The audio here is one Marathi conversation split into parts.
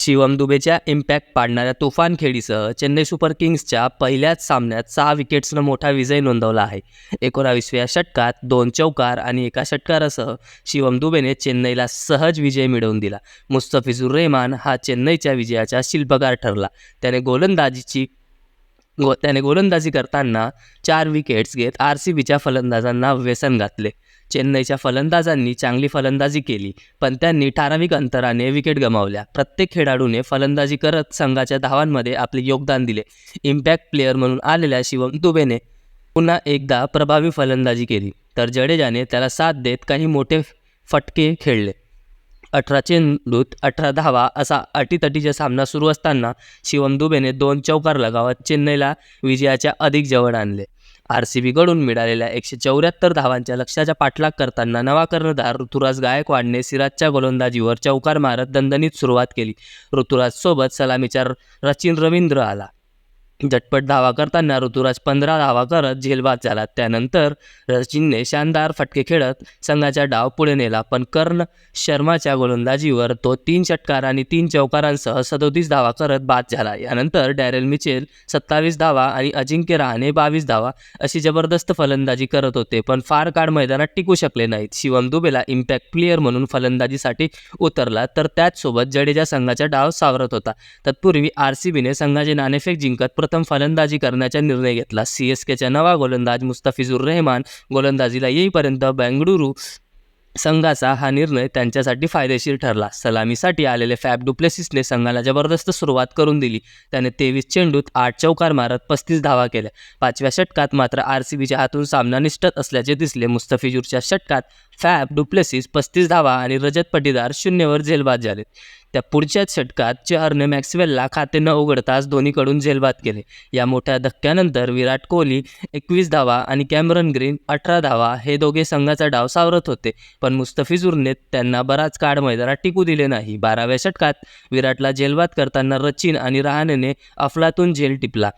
शिवम दुबेच्या इम्पॅक्ट पाडणाऱ्या तुफान खेळीसह चेन्नई सुपर किंग्सच्या पहिल्याच सामन्यात सहा विकेट्सनं मोठा विजय नोंदवला आहे. एकोणावीसव्या षटकात दोन चौकार आणि एका षटकारासह शिवम दुबेने चेन्नईला सहज विजय मिळवून दिला. मुस्तफिजुर रेहमान हा चेन्नईच्या विजयाचा शिल्पकार ठरला. त्याने गोलंदाजीची गो त्याने गोलंदाजी करताना चार विकेट्स घेत आर सी बीच्या फलंदाजांना व्यसन घातले. चेन्नईच्या फलंदाजांनी चांगली फलंदाजी केली पण त्यांनी ठराविक अंतराने विकेट गमावल्या. प्रत्येक खेळाडूने फलंदाजी करत संघाच्या धावांमध्ये आपले योगदान दिले. इम्पॅक्ट प्लेअर म्हणून आलेल्या शिवम दुबेने पुन्हा एकदा प्रभावी फलंदाजी केली तर जडेजाने त्याला साथ देत काही मोठे फटके खेळले. अठरा चेंडूत अठरा धावा असा अटीतटीचा सामना सुरू असताना शिवम दुबेने दोन चौकार लगावत चेन्नईला विजयाच्या अधिक जवळ आणले. आर सी बीकडून मिळालेल्या एकशे चौऱ्याहत्तर धावांच्या लक्ष्याचा पाठलाग करताना नवा कर्णधार ऋतुराज गायकवाडने सिराजच्या गोलंदाजीवर चौकार मारत दणदणीत सुरुवात केली. ऋतुराजसोबत सलामीचा रचिन रवींद्र आला. झटपट धावा करताना ऋतुराज पंधरा धावा करत झेलबाद झाला त्यानंतर रचिनने शानदार फटके खेळत संघाचा डाव पुढे नेला पण कर्ण शर्माच्या गोलंदाजीवर तो तीन षटकार आणि तीन चौकारांसह सदोतीस धावा करत बाद झाला. यानंतर डॅरेल मिचेल सत्तावीस धावा आणि अजिंक्य रहाणे बावीस धावा अशी जबरदस्त फलंदाजी करत होते पण फार काळ मैदानात टिकू शकले नाहीत. शिवम दुबेला इम्पॅक्ट प्लेअर म्हणून फलंदाजीसाठी उतरला तर त्याचसोबत जडेजा संघाचा डाव सावरत होता. तत्पूर्वी आर सी बीने संघाचे नाणेफेक जिंकत प्रथम फलंदाजी करण्याचा निर्णय घेतला. सी एस केचा नवा गोलंदाज मुस्तफिजुर रहमान गोलंदाजीला येईपर्यंत बेंगळुरू संघाचा हा निर्णय त्यांच्यासाठी फायदेशीर ठरला. सलामीसाठी आलेले फॅब डुप्लेसिसने संघाला जबरदस्त सुरुवात करून दिली. त्याने तेवीस चेंडूत आठ चौकार मारत पस्तीस धावा केल्या. पाचव्या षटकात मात्र आर सी बीच्या हातून सामना निष्ठत असल्याचे दिसले. मुस्तफिजूरच्या षटकात फॅब डुप्लेसिस पस्तीस धावा आणि रजत पटीदार शून्यवर झेलबाद झाले. त्या पुढच्याच षटकात चहरने मॅक्सवेलला खाते न उघडताच दोन्हीकडून झेलबाद केले. या मोठ्या धक्क्यानंतर विराट कोहली एकवीस धावा आणि कॅमरन ग्रीन अठरा धावा हे दोघे संघाचा डाव सावरत होते. पण मुस्तफिजुरने त्यांना बराच काळ मैदानात टिकू दिले नाही. बाराव्या षटकात विराटला झेलबाद करताना रचिन आणि रहाणेने अफलातून झेल टिपला.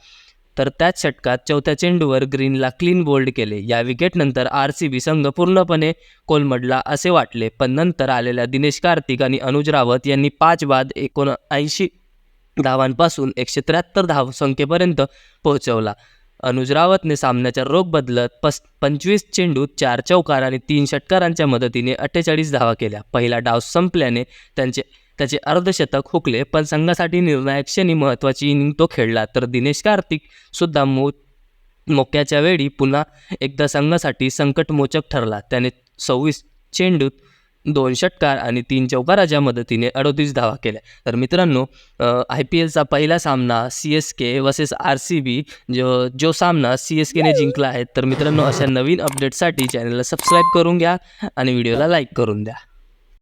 तर त्याच षटकात चौथ्या चेंडूवर ग्रीनला क्लीन बोल्ड केले. या विकेटनंतर आर सी बी संघ पूर्णपणे कोलमडला असे वाटले. पण नंतर आलेल्या दिनेश कार्तिक आणि अनुज रावत यांनी पाच बाद एकोणऐंशी धावांपासून एकशे त्र्याहत्तर धाव संख्येपर्यंत पोहोचवला. अनुज रावतने सामन्याचा रोग बदलत पस पंचवीस चेंडूत चार चौकार आणि तीन षटकारांच्या मदतीने अठ्ठेचाळीस धावा केल्या. पहिला डाव संपल्याने त्यांचे त्याचे अर्धशतक हुकले पण संघासाठी निर्णायक क्षणी महत्त्वाची इनिंग तो खेळला. तर दिनेश कार्तिक सुद्धा मो मोक्याच्या वेळी पुन्हा एकदा संघासाठी संकटमोचक ठरला. त्याने सव्वीस चेंडूत दोन षटकार आणि तीन चौकाराच्या मदतीने अडोतीस धावा केल्या. तर मित्रांनो आय पी एलचा पहिला सामना C S K versus R C B जो जो सामना सी एस केने जिंकला आहे. तर मित्रांनो अशा नवीन अपडेटसाठी चॅनलला सबस्क्राईब करून घ्या आणि व्हिडिओला लाईक करून द्या.